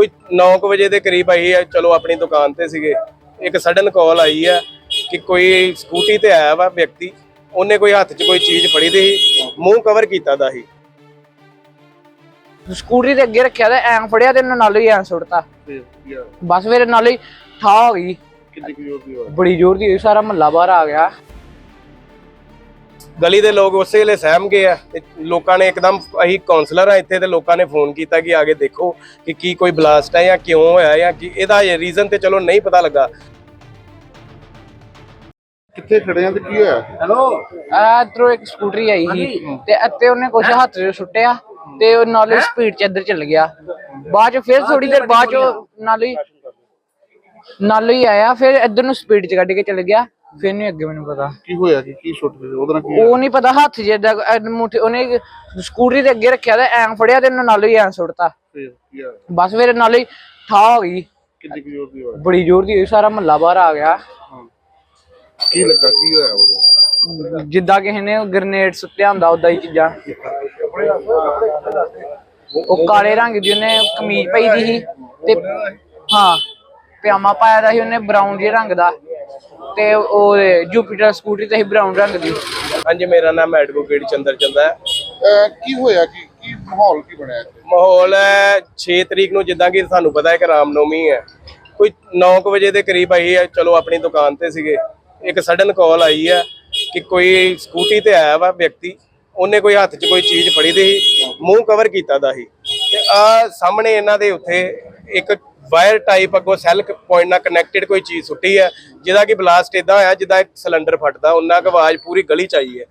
ਕੋਈ 9 ਵਜੇ ਦੇ ਕਰੀਬ ਆਈ ਹੈ ਚਲੋ ਆਪਣੀ ਦੁਕਾਨ ਤੇ ਸੀਗੇ। ਇੱਕ ਸਡਨ ਕਾਲ ਆਈ ਹੈ ਕਿ ਕੋਈ ਸਕੂਟੀ ਤੇ ਆਇਆ ਵਾ ਵਿਅਕਤੀ ਉਹਨੇ ਕੋਈ ਹੱਥ 'ਚ ਕੋਈ ਚੀਜ਼ ਫੜੀ ਦੀ ਸੀ ਮੂੰਹ ਕਵਰ ਕੀਤਾ ਦਾ ਸੀ। ਸਕੂਟਰੀ ਦੇ ਅੱਗੇ ਰੱਖਿਆ ਤੇ ਐਂ ਫੜਿਆ ਤੇ ਨਾਲ ਹੀ ਐਂ ਸੁੱਟਤਾ। ਬਸ ਫਿਰ ਨਾਲ ਹੀ ਠਾ ਹੋ ਗਈ। ਕਿੰਨੀ ਕੁ ਜ਼ੋਰ ਦੀ ਹੋਇਆ ਬੜੀ ਜ਼ੋਰ ਦੀ ਹੋਈ ਸਾਰਾ ਮਹੱਲਾ ਬਾਹਰ ਆ ਗਿਆ। ਗਲੀ ਦੇ ਲੋਕ ਉਸੇ ਵੇਲੇ ਸਹਿਮ ਗਏ ਆ ਤੇ ਲੋਕਾਂ ਨੇ ਇੱਕਦਮ ਅਸੀਂ ਕਾਉਂਸਲਰ ਆ ਇੱਥੇ ਤੇ ਲੋਕਾਂ ਨੇ ਫੋਨ ਕੀਤਾ ਕਿ ਆਗੇ ਦੇਖੋ ਕਿ ਕੀ ਕੋਈ ਬਲਾਸਟ ਹੈ ਜਾਂ ਕਿਉਂ ਹੋਇਆ ਜਾਂ ਕੀ ਇਹਦਾ ਰੀਜ਼ਨ ਤੇ ਚਲੋ ਨਹੀਂ ਪਤਾ ਲੱਗਾ। ਕਿੱਥੇ ਖੜੇ ਆ ਤੇ ਕੀ ਹੋਇਆ? ਆ ਇਧਰੋਂ ਇੱਕ ਸਕੂਟਰੀ ਆਈ ਸੀ ਤੇ ਇੱਥੇ ਉਹਨੇ ਕੁਛ ਹੱਥ 'ਚ ਸੁੱਟਿਆ ਤੇ ਉਹ ਨਾਲ ਹੀ? ਸਪੀਡ 'ਚ ਇੱਧਰ ਚੱਲ ਗਿਆ। ਬਾਅਦ 'ਚ ਫਿਰ ਥੋੜੀ ਦੇਰ ਬਾਅਦ 'ਚ ਨਾਲ ਹੀ ਨਾਲ ਹੀ ਆਇਆ ਫਿਰ ਇੱਧਰ ਨੂੰ ਸਪੀਡ 'ਚ ਕੱਢ ਕੇ ਚੱਲ ਗਿਆ। ਫਿਰ ਨਹੀਂ ਅੱਗੇ ਮੈਨੂੰ ਪਤਾ। ਕੀ ਹੋਇਆ ਕੀ ਕੀ ਸੁੱਟ ਗਏ? ਉਹਦੇ ਨਾਲ ਕੀ ਉਹ ਨਹੀਂ ਪਤਾ ਹੱਥ ਜਿੱਦਾਂ ਮੁੱਠ ਉਹਨੇ ਸਕੂਟਰੀ ਦੇ ਅੱਗੇ ਰੱਖਿਆ ਤੇ ਐਂ ਫੜਿਆ ਤੇ ਨਾਲ ਹੀ ਐਂ ਸੁੱਟਤਾ। ਫਿਰ ਕੀ ਆ ਬਸ ਫਿਰ ਨਾਲ ਹੀ ਠਾ ਹੋ ਗਈ। ਕਿੰਨੀ ਕੁ ਜ਼ੋਰ ਦੀ ਹੋਇਆ? ਬੜੀ ਜ਼ੋਰ ਦੀ ਹੋਈ ਸਾਰਾ ਮਹੱਲਾ ਬਾਹਰ ਆ ਗਿਆ। ਹਾਂ। ਕੀ ਲੱਗਾ? ਕੀ ਹੋਇਆ ਉਹਦੇ? ਜਿੱਦਾਂ ਕਿਸੇ ਨੇ ਗ੍ਰਨੇਡ ਸੁੱਟਿਆ ਹੁੰਦਾ ਉਦਾਂ ਹੀ ਚੀਜ਼ਾਂ। ਉਹ ਕਾਲੇ ਰੰਗ ਦੀ ਉਹਨੇ ਕਮੀਜ਼ ਪਾਈ ਦੀ ਸੀ ਤੇ ਹਾਂ ਪਜਾਮਾ ਪਾਇਆ ਦਾ ਸੀ ਉਹਨੇ ਬਰਾਊਨ ਜਿਹੇ ਰੰਗ ਦਾ। ਤੇ ਉਹ ਜੁਪੀਟਰ ਸਕੂਟਰੀ ਤੇ ਬਰਾਊਨ ਰੰਗ ਦੀ ਹਾਂਜੀ ਮੇਰਾ ਨਾਮ ਐਡਵੋਕੇਟ ਚੰਦਰ ਚੰਦਾ ਹੈ। ਅਹ ਕੀ ਹੋਇਆ? ਕੀ ਕੀ ਮਾਹੌਲ ਕੀ ਬਣਿਆ ਇੱਥੇ? ਮਾਹੌਲ ਹੈ 6 ਤਰੀਕ ਨੂੰ ਜਿੱਦਾਂ ਕਿ ਤੁਹਾਨੂੰ ਪਤਾ ਹੈ ਕਿ ਰਾਮਨੌਮੀ ਹੈ। ਕੋਈ 9 ਵਜੇ ਦੇ ਕਰੀਬ ਆਈ ਹੈ ਚਲੋ ਆਪਣੀ ਦੁਕਾਨ ਤੇ ਸੀਗੇ। ਇੱਕ ਸਡਨ ਕਾਲ ਆਈ ਹੈ ਕਿ ਕੋਈ ਸਕੂਟੀ ਤੇ ਆਇਆ ਵਾ ਵਿਅਕਤੀ। ਉਹਨੇ ਕੋਈ ਹੱਥ 'ਚ ਕੋਈ ਚੀਜ਼ ਫੜੀ ਦੀ ਸੀ ਮੂੰਹ ਕਵਰ ਕੀਤਾ ਦਾ ਸੀ ਤੇ ਆ ਸਾਹਮਣੇ ਇਹਨਾਂ ਦੇ ਉੱਥੇ ਇੱਕ ਵਾਇਰ ਟਾਈਪ ਅੱਗੋਂ ਸੈੱਲ ਪੁਆਇੰਟ ਨਾਲ ਕਨੈਕਟਡ ਕੋਈ ਚੀਜ਼ ਸੁੱਟੀ ਹੈ, ਜਿਹਦਾ ਕਿ ਬਲਾਸਟ ਇਦਾਂ ਹੋਇਆ ਜਿੱਦਾਂ ਇੱਕ ਸਿਲੰਡਰ ਫਟਦਾ, ਉਹਨਾਂ ਕੁ ਆਵਾਜ਼ ਪੂਰੀ ਗਲੀ ਚ ਆਈ ਹੈ।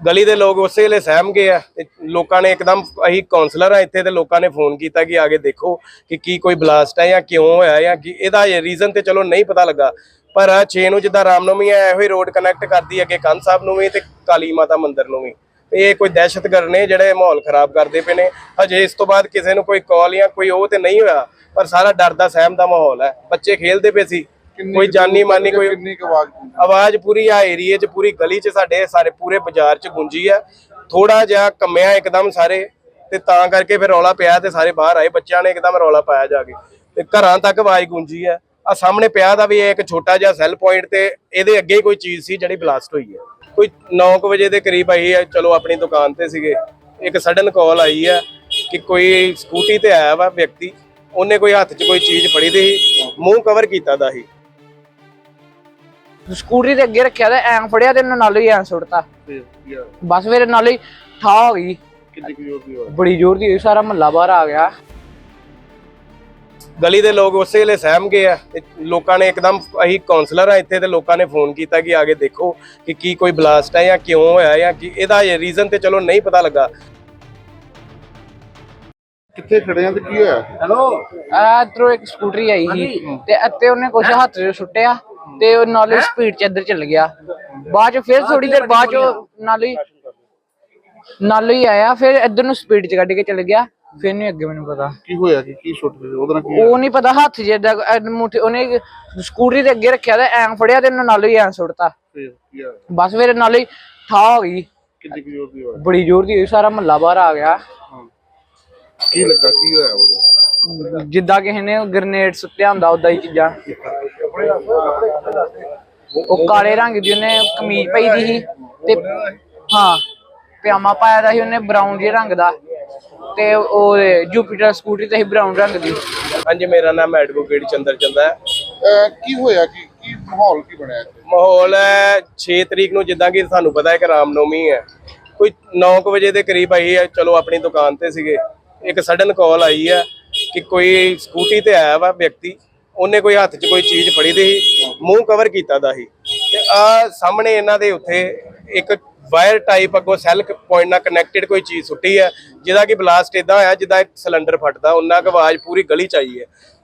ਗਲੀ ਦੇ ਲੋਕ ਉਸੇ ਵੇਲੇ ਸਹਿਮ ਗਏ ਆ ਤੇ ਲੋਕਾਂ ਨੇ ਇੱਕਦਮ ਅਸੀਂ ਕਾਉਂਸਲਰ ਆ ਇੱਥੇ ਤੇ ਲੋਕਾਂ ਨੇ ਫੋਨ ਕੀਤਾ ਕਿ ਆਗੇ ਦੇਖੋ ਕਿ ਕੀ ਕੋਈ ਬਲਾਸਟ ਹੈ ਜਾਂ ਕਿਉਂ ਹੋਇਆ ਜਾਂ ਕੀ ਇਹਦਾ ਰੀਜ਼ਨ ਤੇ ਚਲੋ ਨਹੀਂ ਪਤਾ ਲੱਗਾ। ਪਰ 6 ਨੂੰ ਜਿੱਦਾਂ ਰਾਮਨੌਮੀ ਹੈ ਇਹੋ ਹੀ ਰੋਡ ਕਨੈਕਟ ਕਰਦੀ ਅੱਗੇ ਕੰਨ ਸਾਹਿਬ ਨੂੰ ਵੀ ਤੇ ਕਾਲੀ ਮਾਤਾ ਮੰਦਿਰ ਨੂੰ ਵੀ। ਇਹ ਕੋਈ ਦਹਿਸ਼ਤਗਰਦ ਨੇ ਜਿਹੜੇ ਮਾਹੌਲ ਖਰਾਬ ਕਰਦੇ ਪਏ ਨੇ। ਹਜੇ ਇਸ ਤੋਂ ਬਾਅਦ ਕਿਸੇ ਨੂੰ ਕੋਈ ਕਾਲ ਜਾਂ ਕੋਈ ਉਹ ਤੇ ਨਹੀਂ ਹੋਇਆ। ਪਰ ਸਾਰਾ ਡਰ ਦਾ ਸਹਿਮ ਦਾ ਮਾਹੌਲ ਹੈ। ਬੱਚੇ ਖੇਲਦੇ ਪਏ ਸੀ। ਕੋਈ ਜਾਨੀ ਮਾਨੀ ਕੋਈ ਕਿੰਨੀ ਆਵਾਜ਼? ਆਵਾਜ਼ ਪੂਰੀ ਆ ਏਰੀਏ 'ਚ ਪੂਰੀ ਗਲੀ 'ਚ ਸਾਡੇ ਸਾਰੇ ਪੂਰੇ ਬਾਜ਼ਾਰ 'ਚ ਗੂੰਜੀ ਆ ਥੋੜਾ ਜਿਹਾ ਕੰਮਿਆ ਇੱਕਦਮ ਸਾਰੇ ਤੇ ਤਾਂ ਕਰਕੇ ਫਿਰ ਰੌਲਾ ਪਿਆ ਤੇ ਸਾਰੇ ਬਾਹਰ ਆਏ। ਬੱਚਿਆਂ ਨੇ ਇੱਕਦਮ ਰੌਲਾ ਪਾਇਆ ਜਾ ਕੇ। ਤੇ ਘਰਾਂ ਤੱਕ ਆਵਾਜ਼ ਗੂੰਜੀ ਆ ਆ ਸਾਹਮਣੇ ਪਿਆ ਦਾ ਵੀ ਇਹ ਇੱਕ ਛੋਟਾ ਜਿਹਾ ਸੈੱਲ ਪੁਆਇੰਟ ਤੇ ਇਹਦੇ ਅੱਗੇ ਹੀ ਕੋਈ ਚੀਜ਼ ਸੀ ਜਿਹੜੀ ਬਲਾਸਟ ਹੋਈ ਹੈ। ਕੋਈ 9 ਵਜੇ ਦੇ ਕਰੀਬ ਆਈ ਹੈ। ਚਲੋ ਆਪਣੀ ਦੁਕਾਨ ਤੇ ਸੀਗੇ। ਇੱਕ ਸਡਨ ਕਾਲ ਆਈ ਹੈ ਕਿ ਕੋਈ ਸਕੂਟੀ ਤੇ ਆਇਆ ਵਾ ਵਿਅਕਤੀ। ਉਹਨੇ ਕੋਈ ਹੱਥ 'ਚ ਕੋਈ ਚੀਜ਼ ਫੜੀ ਦੀ ਸੀ ਮੂੰਹ ਕਵਰ ਕੀਤਾ ਦਾ ਸੀ। ਸਕੂਟਰੀ ਦੇ ਅੱਗੇ ਰੱਖਿਆ ਤੇ ਐਂ ਫੜਿਆ ਤੇ ਨਾਲ ਹੀ ਐਂ ਸੁੱਟਤਾ। ਬਸ ਫਿਰ ਨਾਲ ਹੀ ਠਾ ਹੋ ਗਈ। ਕਿੰਨੀ ਕੁ ਜ਼ੋਰ ਦੀ ਹੋਇਆ? ਬੜੀ ਜ਼ੋਰ ਦੀ ਹੋਈ ਸਾਰਾ ਮਹੱਲਾ ਬਾਹਰ ਆ ਗਿਆ। ਗਲੀ ਦੇ ਲੋਕ ਉਸੇ ਵੇਲੇ ਸਹਿਮ ਗਏ ਆ। ਲੋਕਾਂ ਨੇ ਇੱਕਦਮ ਅਸੀਂ ਕਾਉਂਸਲਰ ਆ ਇੱਥੇ ਤੇ ਲੋਕਾਂ ਨੇ ਫੋਨ ਕੀਤਾ ਕਿ ਆਗੇ ਦੇਖੋ ਕਿ ਕੀ ਕੋਈ ਬਲਾਸਟ ਹੈ ਜਾਂ ਕਿਉਂ ਹੋਇਆ ਜਾਂ ਕੀ ਇਹਦਾ ਰੀਜ਼ਨ ਤੇ ਚਲੋ ਨਹੀਂ ਪਤਾ ਲੱਗਾ। ਕਿੱਥੇ ਖੜੇ ਆ ਤੇ ਕੀ ਹੋਇਆ? ਆ ਇਧਰੋਂ ਇੱਕ ਸਕੂਟਰੀ ਆਈ ਸੀ ਤੇ ਇੱਥੇ ਉਹਨੇ ਕੁਛ ਹੱਥ 'ਚ ਸੁੱਟਿਆ ਤੇ ਉਹ ਨਾਲ ਹੀ? ਸਪੀਡ 'ਚ ਇੱਧਰ ਚੱਲ ਗਿਆ। ਬਾਅਦ 'ਚ ਫਿਰ ਥੋੜੀ ਦੇਰ ਬਾਅਦ 'ਚ ਉਹ ਨਾਲ ਹੀ ਨਾਲ ਹੀ ਆਇਆ ਫਿਰ ਇੱਧਰ ਨੂੰ ਸਪੀਡ 'ਚ ਕੱਢ ਕੇ ਚੱਲ ਗਿਆ। ਫਿਰ ਨਹੀਂ ਅੱਗੇ ਮੈਨੂੰ ਪਤਾ। ਕੀ ਹੋਇਆ ਕੀ ਕੀ ਸੁੱਟ ਗਏ? ਉਹਦੇ ਕੀ ਉਹ ਨਹੀਂ ਪਤਾ ਹੱਥ ਜਿੱਦਾਂ ਮੁੱਠ ਉਹਨੇ ਸਕੂਟਰੀ ਦੇ ਅੱਗੇ ਰੱਖਿਆ ਤੇ ਐਂ ਫੜਿਆ ਤੇ ਨਾਲ ਹੀ ਐਂ ਸੁੱਟਤਾ। ਫਿਰ ਕੀ ਆ ਬਸ ਫਿਰ ਨਾਲ ਹੀ ਠਾ ਹੋ ਗਈ। ਕਿੰਨੀ ਕੁ ਜ਼ੋਰ ਦੀ ਹੋਇਆ? ਬੜੀ ਜ਼ੋਰ ਦੀ ਹੋਈ ਸਾਰਾ ਮਹੱਲਾ ਬਾਹਰ ਆ ਗਿਆ। ਕੀ ਲੱਗਾ ਕੀ ਹੋਇਆ ਉਹਦੇ ਜਿੱਦਾਂ ਕਿਸੇ ਨੇ ਗ੍ਰਨੇਡ ਸੁੱਟਿਆ ਹੁੰਦਾ ਉਦਾਂ ਹੀ ਚੀਜ਼ਾਂ। ਉਹ ਕਾਲੇ ਰੰਗ ਦੀ ਉਹਨੇ ਕਮੀਜ਼ ਪਾਈ ਦੀ ਸੀ ਤੇ ਹਾਂ ਪਜਾਮਾ ਪਾਇਆ ਦਾ ਸੀ ਉਹਨੇ ਬਰਾਊਨ ਜਿਹੇ ਰੰਗ ਦਾ ਤੇ ਉਹ ਜੁਪੀਟਰ ਸਕੂਟਰੀ ਤੇ ਸੀ ਬਰਾਊਨ ਰੰਗ ਦੀ। ਹਾਂਜੀ ਮੇਰਾ ਨਾਮ ਐਡਵੋਕੇਟ ਚੰਦਰ ਚੰਦਾ ਹੈ। ਅਹ ਕੀ ਹੋਇਆ? ਕੀ ਕੀ ਮਾਹੌਲ ਕੀ ਬਣਿਆ ਇੱਥੇ? ਮਾਹੌਲ ਹੈ 6 ਤਰੀਕ ਨੂੰ ਜਿੱਦਾਂ ਕਿ ਤੁਹਾਨੂੰ ਪਤਾ ਹੈ ਕਿ ਰਾਮਨੌਮੀ ਹੈ। ਕੋਈ 9 ਵਜੇ ਦੇ ਕਰੀਬ ਆਈ ਹੈ ਚਲੋ ਆਪਣੀ ਦੁਕਾਨ ਤੇ ਸੀਗੇ। ਇੱਕ ਸਡਨ ਕਾਲ ਆਈ ਹੈ ਕਿ ਕੋਈ ਸਕੂਟੀ ਤੇ ਆਇਆ ਵਾ ਵਿਅਕਤੀ, ਉਹਨੇ ਕੋਈ ਹੱਥ 'ਚ ਕੋਈ ਚੀਜ਼ ਫੜੀ ਦੀ ਸੀ ਮੂੰਹ ਕਵਰ ਕੀਤਾ ਦਾ ਸੀ। ਤੇ ਆ ਸਾਹਮਣੇ ਇਹਨਾਂ ਦੇ ਉੱਥੇ ਇੱਕ ਵਾਇਰ ਟਾਈਪ ਅੱਗੋਂ ਸੈੱਲ ਪੁਆਇੰਟ ਨਾਲ ਕਨੈਕਟਡ ਕੋਈ ਚੀਜ਼ ਸੁੱਟੀ ਹੈ ਜਿਹਦਾ ਕਿ ਬਲਾਸਟ ਇਦਾਂ ਹੋਇਆ ਜਿੱਦਾਂ ਇੱਕ ਸਿਲੰਡਰ ਫਟਦਾ, ਉਹਨਾਂ ਕੁ ਆਵਾਜ਼ ਪੂਰੀ ਗਲੀ ਚ ਆਈ ਹੈ।